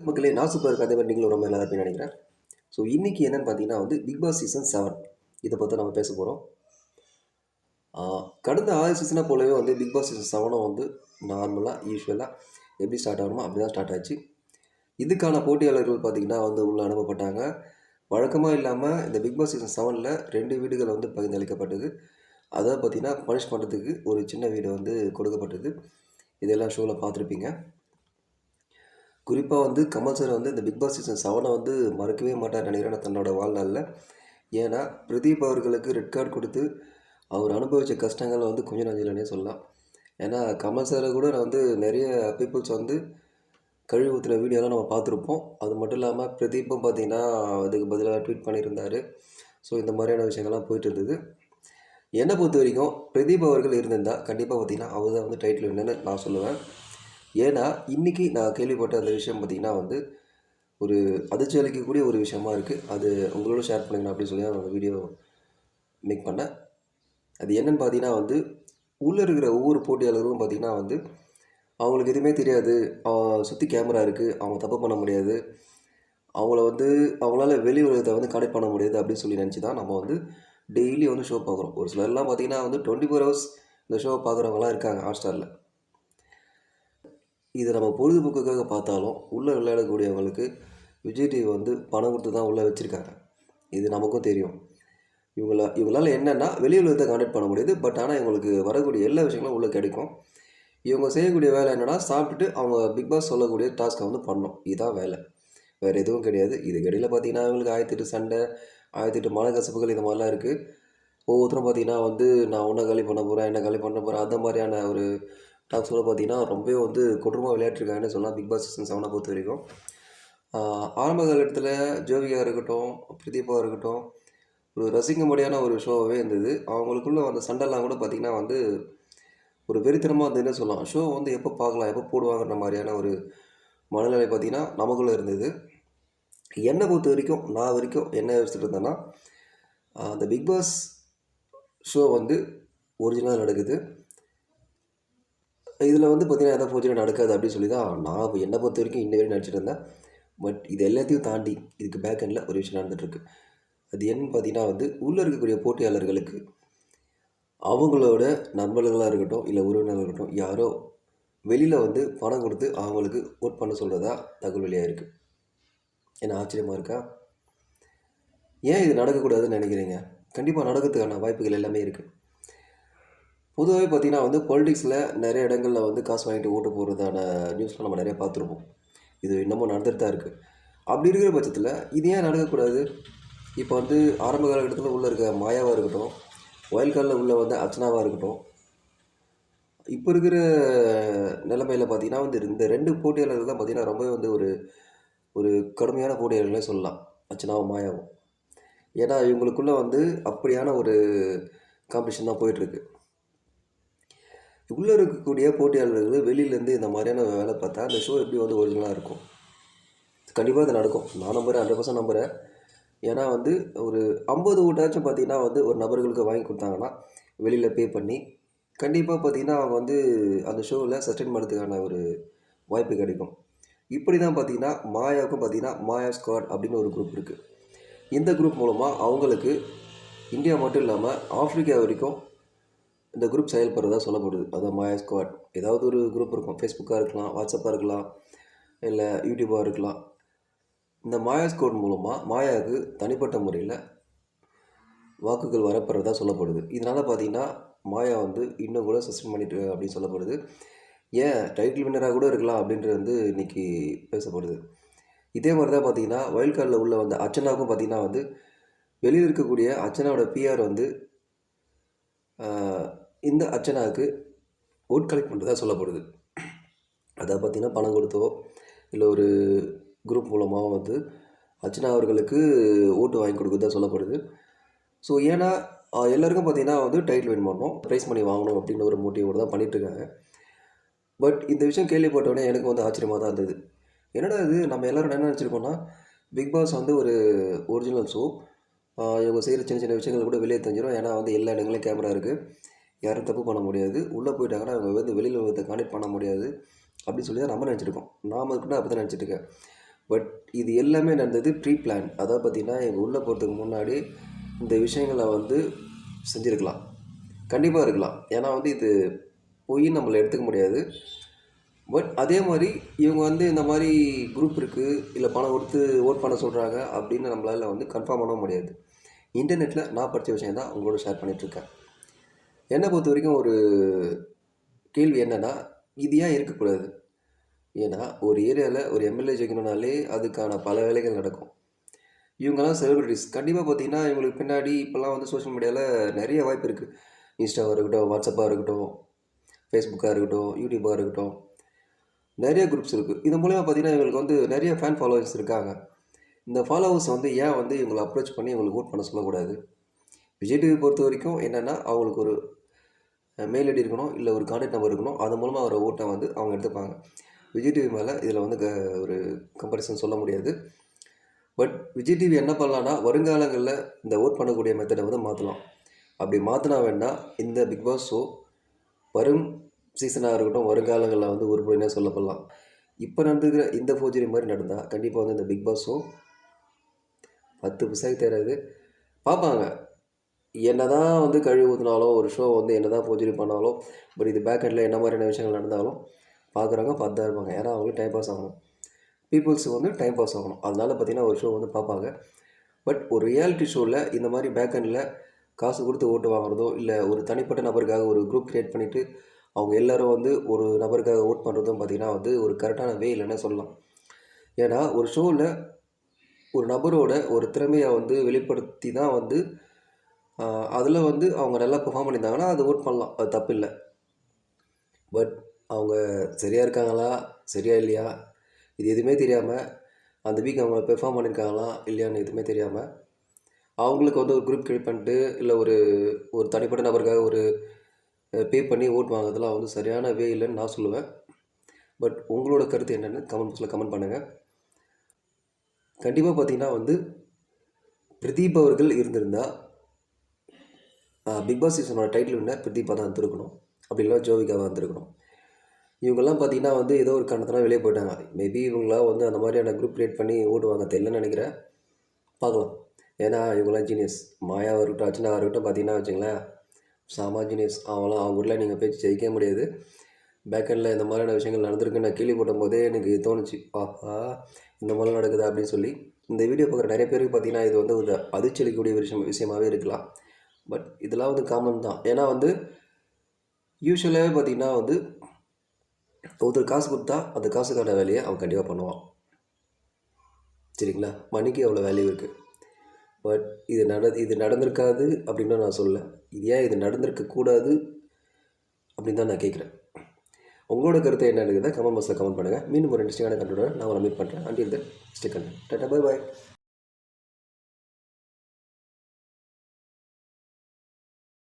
மக்களே நான் சூப்பர் கதை மாதிரி நீங்களும் ரொம்ப நல்லா இருப்பீங்கன்னு நினைக்கிறேன் ஸோ இன்றைக்கி என்னென்னு பார்த்தீங்கன்னா வந்து பிக் பாஸ் சீசன் செவன் இதை பற்றி நம்ம பேச போகிறோம் கடந்த ஆறு சீசனாக போலவே வந்து பிக் பாஸ் சீசன் செவனும் வந்து நார்மலாக யூஸ்வலாக எப்படி ஸ்டார்ட் ஆகணுமோ அப்படி தான் ஸ்டார்ட் ஆச்சு. இதுக்கான போட்டியாளர்கள் பார்த்திங்கன்னா வந்து உள்ளே அனுப்பப்பட்டாங்க. வழக்கமாக இல்லாமல் இந்த பிக் பாஸ் சீசன் செவனில் ரெண்டு வீடுகள் வந்து பகிர்ந்தளிக்கப்பட்டது. அதை பார்த்திங்கன்னா பனிஷ் பண்ணுறதுக்கு ஒரு சின்ன வீடு வந்து கொடுக்கப்பட்டது. இதெல்லாம் ஷோவில் பார்த்துருப்பீங்க. குறிப்பாக வந்து கமல் சார் வந்து இந்த பிக் பாஸ் சீசன் செவனை வந்து மறக்கவே மாட்டார் நினைக்கிறேன் தன்னோட வாழ்நாளில். ஏன்னா பிரதீப் அவர்களுக்கு ரெட் கார்டு கொடுத்து அவர் அனுபவித்த கஷ்டங்களை வந்து கொஞ்சம் நஞ்சலனே சொல்லலாம். ஏன்னா கமல் சாரை கூட நான் வந்து நிறைய பீப்புள்ஸ் வந்து கழுவி ஊற்றுற வீடியோலாம் நம்ம பார்த்துருப்போம். அது மட்டும் இல்லாமல் பிரதீப்பும் பார்த்திங்கன்னா அதுக்கு பதிலாக ட்வீட் பண்ணியிருந்தார். ஸோ இந்த மாதிரியான விஷயங்கள்லாம் போயிட்டு இருந்தது என்னை பொறுத்த வரைக்கும் பிரதீப் அவர்கள் இருந்திருந்தால் கண்டிப்பாக பார்த்திங்கன்னா அவர் தான் வந்து டைட்டில் என்னன்னு நான் சொல்லுவேன். ஏன்னா இன்றைக்கி நான் கேள்விப்பட்ட அந்த விஷயம் பார்த்திங்கன்னா வந்து ஒரு அதிர்ச்சி அளிக்கக்கூடிய ஒரு விஷயமா இருக்குது அது உங்களோட ஷேர் பண்ணுங்க அப்படின்னு சொல்லி தான் நான் வீடியோ மேக் பண்ணேன். அது என்னென்னு பார்த்தீங்கன்னா வந்து உள்ளே இருக்கிற ஒவ்வொரு போட்டியாளரும் பார்த்திங்கன்னா வந்து அவங்களுக்கு எதுவுமே தெரியாது. சுற்றி கேமரா இருக்குது அவங்க தப்பு பண்ண முடியாது. அவங்கள வந்து அவங்களால வெளி உலகத்தை வந்து கனெக்ட் பண்ண முடியாது அப்படின்னு சொல்லி நினச்சி தான் நம்ம வந்து டெய்லி வந்து ஷோ பார்க்குறோம். ஒரு சிலர்லாம் பார்த்திங்கன்னா வந்து டுவெண்ட்டி ஃபோர் ஹவர்ஸ் இந்த ஷோ பார்க்குறவங்களாம் இருக்காங்க ஹாட் ஸ்டாரில் இதை நம்ம பொழுதுபோக்குக்காக பார்த்தாலும் உள்ளே விளையாடக்கூடியவங்களுக்கு விஜய் டிவி வந்து பணம் கொடுத்து தான் உள்ளே வச்சுருக்காங்க. இது நமக்கும் தெரியும். இவங்கள இவங்களால் என்னென்னா வெளியில் தான் கான்டாக்ட் பண்ண முடியுது. பட் ஆனால் இவங்களுக்கு வரக்கூடிய எல்லா விஷயங்களும் உள்ளே கிடைக்கும். இவங்க செய்யக்கூடிய வேலை என்னென்னா சாப்பிட்டுட்டு அவங்க பிக் பாஸ் சொல்லக்கூடிய டாஸ்க்கை வந்து பண்ணணும். இதுதான் வேலை. வேறு எதுவும் கிடையாது. இதுக்கு இடையில் பார்த்தீங்கன்னா இவங்களுக்கு ஆயிரத்தெட்டு சண்டை ஆயிரத்தெட்டு மனக்கசப்புகள் இந்த மாதிரிலாம் இருக்குது ஒவ்வொருத்தரும் பார்த்தீங்கன்னா வந்து நான் உன்னை காலி பண்ண போகிறேன் என்ன காலி பண்ண போகிறேன் அந்த மாதிரியான ஒரு டாக்ஸில் பார்த்தீங்கன்னா ரொம்பவே வந்து கொடூரமாக விளையாட்டுருக்காங்கன்னு சொல்லலாம் பிக் பாஸ் சீசன் செவனை பொறுத்த வரைக்கும். ஆரம்ப காலகட்டத்தில் ஜோவிகா இருக்கட்டும் பிரதீபா இருக்கட்டும் ஒரு ரசிக்கும்படியான ஒரு ஷோவாகவே இருந்தது. அவங்களுக்குள்ள அந்த சண்டைலாம் கூட பார்த்திங்கன்னா வந்து ஒரு வெறித்தனமாக இருந்ததுன்னு சொல்லலாம். ஷோ வந்து எப்போ பார்க்கலாம் எப்போ போடுவாங்கன்ற மாதிரியான ஒரு மனநிலை பார்த்திங்கன்னா நமக்குள்ளே இருந்தது. என்னை பொறுத்த வரைக்கும் நான் வரைக்கும் என்ன யோசிச்சுட்டு இருந்தேன்னா அந்த பிக் பாஸ் ஷோ வந்து ஒரிஜினலாக நடக்குது. இதில் வந்து பார்த்திங்கன்னா எதாவது பிரச்சனை நடக்காது அப்படின்னு சொல்லி தான் நான் என்னை பொறுத்த வரைக்கும் இன்ன வரையும் நினச்சிட்டு இருந்தேன். பட் இது எல்லாத்தையும் தாண்டி இதுக்கு பேக் எண்டில் ஒரு விஷயம் நடந்துகிட்ருக்கு அது என்னன்னு பார்த்தீங்கன்னா வந்து உள்ளே இருக்கக்கூடிய போட்டியாளர்களுக்கு அவங்களோட நண்பர்களாக இருக்கட்டும் இல்லை உறவினர்கள் இருக்கட்டும் யாரோ வெளியில் வந்து பணம் கொடுத்து அவங்களுக்கு ஓட் பண்ண சொல்கிறதா தகவல் வெளியாக இருக்குது என்ன ஆச்சரியமாக இருக்கா? ஏன் இது நடக்கக்கூடாதுன்னு நினைக்கிறீங்க? கண்டிப்பாக நடக்கிறதுக்கான வாய்ப்புகள் எல்லாமே இருக்குது பொதுவாகவே பார்த்திங்கன்னா வந்து பொலிட்டிக்ஸில் நிறைய இடங்களில் வந்து காசு வாங்கிட்டு ஓட்டு போகிறதான நியூஸ்லாம் நம்ம நிறைய பார்த்துருப்போம். இது இன்னமும் நடந்துட்டு தான் இருக்குது அப்படி இருக்கிற பட்சத்தில் இது ஏன் நடக்கக்கூடாது? இப்போ வந்து ஆரம்ப காலகட்டத்தில் உள்ளே இருக்க மாயாவாக இருக்கட்டும் வயல் காலில் உள்ள வந்து அர்ச்சனாவாக இருக்கட்டும் இப்போ இருக்கிற நிலைமையில் பார்த்திங்கன்னா வந்து இந்த ரெண்டு போட்டியாளர்கள் தான் பார்த்திங்கன்னா ரொம்பவே வந்து ஒரு ஒரு கடுமையான போட்டியாளர்களே சொல்லலாம். அர்ச்சனாவும் மாயாவும். ஏன்னா இவங்களுக்குள்ளே வந்து அப்படியான ஒரு காம்படிஷன் தான் போயிட்டுருக்கு உள்ளே இருக்கக்கூடிய போட்டியாளர்கள் வெளியிலேருந்து இந்த மாதிரியான வேலை பார்த்தா அந்த ஷோ எப்படி வந்து ஒரிஜினலாக இருக்கும்? கண்டிப்பாக இது நடக்கும். நான் நம்புகிறேன் ஹண்ட்ரட் பர்சன்ட் நம்புகிறேன் ஏன்னா வந்து ஒரு ஐம்பது ஓட்டாச்சும் பார்த்தீங்கன்னா வந்து ஒரு நபர்களுக்கு வாங்கி கொடுத்தாங்கன்னா வெளியில் பே பண்ணி கண்டிப்பாக பார்த்தீங்கன்னா அவங்க வந்து அந்த ஷோவில் சஸ்டெயின் பண்ணுறதுக்கான ஒரு வாய்ப்பு கிடைக்கும். இப்படி தான் பார்த்தீங்கன்னா மாயாவுக்கும் பார்த்தீங்கன்னா மாயா ஸ்குவாட் அப்படின்னு ஒரு குரூப் இருக்குது இந்த குரூப் மூலமாக அவங்களுக்கு இந்தியா மட்டும் இல்லாமல் ஆஃப்ரிக்கா வரைக்கும் இந்த குரூப் செயல்படுறதா சொல்லப்படுது. அதான் மாயா ஸ்குவாட் ஏதாவது ஒரு குரூப் இருக்கும். ஃபேஸ்புக்காக இருக்கலாம் வாட்ஸ்அப்பாக இருக்கலாம் இல்லை யூடியூப்பாக இருக்கலாம். இந்த மாயா ஸ்குவாட் மூலமாக மாயாவுக்கு தனிப்பட்ட முறையில் வாக்குகள் வரப்படுறதா சொல்லப்படுது. இதனால் பார்த்தீங்கன்னா மாயா வந்து இன்னும் கூட சஸ்பெண்ட் பண்ணிட்டு அப்படின்னு சொல்லப்படுது. ஏன்? டைட்டில் வின்னராக கூட இருக்கலாம் அப்படின்றது வந்து இன்றைக்கி பேசப்படுது. இதே மாதிரி தான் பார்த்தீங்கன்னா வைல்ட் கார்டில் உள்ள வந்து அர்ச்சனாவுக்கும் பார்த்தீங்கன்னா வந்து வெளியில் இருக்கக்கூடிய அர்ச்சனாவோட பிஆர் வந்து இந்த அர்ச்சனாவுக்கு ஓட் கலெக்ட் பண்ணுறதா சொல்லப்படுது. அதை பார்த்திங்கன்னா பணம் கொடுத்தோ இல்லை ஒரு குரூப் மூலமாக வந்து அர்ச்சனா அவர்களுக்கு ஓட்டு வாங்கி கொடுக்குறதா சொல்லப்படுது. ஸோ ஏன்னா எல்லாருக்கும் பார்த்திங்கன்னா வந்து டைட்டில் வின் பண்ணணும் ப்ரைஸ் மணி வாங்கணும் அப்படின்ற ஒரு மோட்டிவோடு தான் பண்ணிகிட்ருக்காங்க பட் இந்த விஷயம் கேள்விப்பட்டோடனே எனக்கு வந்து ஆச்சரியமாக தான் இருந்தது. என்னடா இது? நம்ம எல்லோரும் என்ன நினச்சிருக்கோம்னா பிக் பாஸ் வந்து ஒரு ஒரிஜினல் ஷோ இவங்க செய்கிற சின்ன சின்ன விஷயங்கள் கூட வெளியே தெரிஞ்சிடும். ஏன்னா வந்து எல்லா இடங்களும் கேமரா இருக்குது யாரும் தப்பு பண்ண முடியாது. உள்ளே போயிட்டாங்கன்னா அவங்க வந்து வெளியில் உலகத்தை கான்டெக்ட் பண்ண முடியாது. அப்படின்னு சொல்லி தான் நம்ம நினச்சிருக்கோம். நாம் இருக்குன்னா அப்படி தான் நினச்சிட்டுருக்கேன் பட் இது எல்லாமே நடந்தது ப்ரீ பிளான் அதாவது பார்த்திங்கன்னா எங்கள் உள்ளே போகிறதுக்கு முன்னாடி இந்த விஷயங்களை வந்து செஞ்சுருக்கலாம். கண்டிப்பாக இருக்கலாம். ஏன்னா வந்து இது போய் நம்மளை எடுத்துக்க முடியாது. பட் அதே மாதிரி இவங்க வந்து இந்த மாதிரி குரூப் இருக்குது இல்லை பணம் கொடுத்து ஓட் பண்ண சொல்கிறாங்க அப்படின்னு நம்மளால் வந்து கன்ஃபார்ம் பண்ண முடியாது. இன்டர்நெட்டில் நான் படித்த விஷயம் தான் உங்களோட ஷேர் பண்ணிகிட்ருக்கேன் என்னை பொறுத்த வரைக்கும் ஒரு கேள்வி என்னென்னா இது ஏன் இருக்கக்கூடாது? ஏன்னா ஒரு ஏரியாவில் ஒரு எம்எல்ஏ ஜெயிக்கணும்னாலே அதுக்கான பல வேலைகள் நடக்கும். இவங்கெல்லாம் செலிபிரிட்டிஸ் கண்டிப்பாக பார்த்தீங்கன்னா இவங்களுக்கு பின்னாடி இப்போல்லாம் வந்து சோஷியல் மீடியாவில் நிறைய வாய்ப்பு இருக்குது இன்ஸ்டாவாக இருக்கட்டும் வாட்ஸ்அப்பாக இருக்கட்டும் ஃபேஸ்புக்காக இருக்கட்டும் யூடியூப்பாக இருக்கட்டும். நிறைய குரூப்ஸ் இருக்குது இது மூலயமா பார்த்தீங்கன்னா இவங்களுக்கு வந்து நிறைய ஃபேன் ஃபாலோவர்ஸ் இருக்காங்க. இந்த ஃபாலோவர்ஸ் வந்து ஏன் வந்து இவங்களை அப்ரோச் பண்ணி இவங்களுக்கு ஓட் பண்ண சொல்லக்கூடாது? விஜய் டிவி பொறுத்த வரைக்கும் என்னென்னா அவங்களுக்கு ஒரு மெயில் ஐடி இருக்கணும் இல்லை ஒரு கான்டாக்ட் நம்பர் இருக்கணும் அது மூலமாக அவரை ஓட்டை வந்து அவங்க எடுத்துப்பாங்க. விஜய் டிவி மேலே இதில் வந்து க ஒரு கம்பேரிசன் சொல்ல முடியாது. பட் விஜய் டிவி என்ன பண்ணலான்னா வருங்காலங்களில் இந்த ஓட் பண்ணக்கூடிய மெத்தடை வந்து மாற்றலாம் அப்படி மாற்றினா வேண்டாம் இந்த பிக் பாஸ் ஷோ வரும் சீசனாக இருக்கட்டும் வருங்காலங்களில் வந்து உருப்படினே சொல்லப்படலாம். இப்போ நடந்துக்கிற இந்த ஃபோஜரி மாதிரி நடந்தால் கண்டிப்பாக வந்து இந்த பிக் பாஸ் ஷோ பத்து பைசாக்கு தெரியாது பார்ப்பாங்க. என்ன தான் வந்து கழுவி ஊற்றினாலும் ஒரு ஷோ வந்து என்ன தான் பண்ணாலோ பண்ணாலும் பட் இது பேக் என்ன மாதிரியான விஷயங்கள் நடந்தாலும் பார்க்குறவங்க பார்த்து தான் இருப்பாங்க. ஏன்னா அவங்களுக்கு டைம் பாஸ் ஆகணும். பீப்புள்ஸுக்கு வந்து டைம் பாஸ் ஆகணும். அதனால் பார்த்தீங்கன்னா ஒரு ஷோ வந்து பார்ப்பாங்க. பட் ஒரு ரியாலிட்டி ஷோவில் இந்த மாதிரி பேக்கெண்டில் காசு கொடுத்து ஓட்டு வாங்குறதோ இல்லை ஒரு தனிப்பட்ட நபருக்காக ஒரு குரூப் க்ரியேட் பண்ணிவிட்டு அவங்க எல்லோரும் வந்து ஒரு நபருக்காக ஓட் பண்ணுறதும் பார்த்திங்கன்னா வந்து ஒரு கரெக்டான வே இல்லைன்னு சொல்லலாம். ஏன்னா ஒரு ஷோவில் ஒரு நபரோட ஒரு திறமையை வந்து வெளிப்படுத்தி தான் வந்து அதில் வந்து அவங்க நல்லா பெர்ஃபார்ம் பண்ணியிருந்தாங்கன்னா அது ஓட் பண்ணலாம். அது தப்பு இல்லை பட் அவங்க சரியாக இருக்காங்களா? சரியா இல்லையா? இது எதுவுமே தெரியாமல் அந்த வீக் அவங்க பெர்ஃபார்ம் பண்ணியிருக்காங்களா? இல்லையான்னு எதுவுமே தெரியாமல் அவங்களுக்கு வந்து ஒரு குரூப் கிரியேட் பண்ணிட்டு இல்லை ஒரு ஒரு தனிப்பட்ட நபருக்காக ஒரு பே பண்ணி ஓட் வாங்குறதுலாம் வந்து சரியான வே இல்லைன்னு நான் சொல்லுவேன். பட் உங்களோட கருத்து என்னென்னு கமெண்ட் பாக்ஸில் கமெண்ட் பண்ணுங்கள் கண்டிப்பாக பார்த்தீங்கன்னா வந்து பிரதீப் அவர்கள் இருந்திருந்தால் பிக் பாஸ் சீசனோட டைட்டில் வின்னர் பிரதீபா தான் வந்திருக்கணும் அப்படி இல்லைனா ஜோவிகாவாக வந்திருக்கணும் இவங்கெல்லாம் பார்த்தீங்கன்னா வந்து ஏதோ ஒரு கணத்தெல்லாம் வெளியே போயிட்டாங்க. மேபி இவங்களாம் வந்து அந்த மாதிரியான குரூப் க்ரியேட் பண்ணி ஓடுவாங்க தெரியலன்னு நினைக்கிறேன். பார்க்கலாம். ஏன்னா இவங்களாம் ஜீனியஸ் மாயாவாக இருக்கட்டும் அர்ச்சனாவாக இருக்கட்டும் பார்த்தீங்கன்னா வச்சுங்களேன் சாமா ஜீனியஸ் அவங்களாம் அவங்க ஊரில் நீங்கள் போய் ஜெயிக்க முடியாது. பேக்கெண்டில் இந்த மாதிரியான விஷயங்கள் நடந்திருக்குன்னு நான் கேள்விப்படும் போதே எனக்கு தோணுச்சு. ஆஹா இந்த மாதிரிலாம் நடக்குது அப்படின்னு சொல்லி. இந்த வீடியோ பார்க்குற நிறைய பேருக்கு பார்த்தீங்கன்னா இது வந்து ஒரு அதிர்ச்சலிக்கக்கூடிய விஷயம் விஷயமாகவே இருக்கலாம். பட் இதெல்லாம் வந்து காமன் தான். ஏன்னா வந்து யூஸ்வலாகவே பார்த்தீங்கன்னா வந்து ஒருத்தர் காசு கொடுத்தா அந்த காசுக்கான வேலையை அவன் கண்டிப்பாக பண்ணுவான். சரிங்களா? மணிக்கு அவ்வளோ வேல்யூ இருக்குது பட் இது நட இது நடந்திருக்காது அப்படின்னு நான் சொல்லலை. இது ஏன் இது நடந்திருக்கக்கூடாது அப்படின்னு தான் நான் கேட்குறேன். உங்களோட கருத்து என்ன இருக்குதா? கமெண்ட் பாக்ஸில் கமெண்ட் பண்ணுங்கள் மீண்டும் ஒரு இன்ட்ரெஸ்டிங்கான கண்டோட நான் உங்களை மீட் பண்ணுறேன் until then stick tata bye bye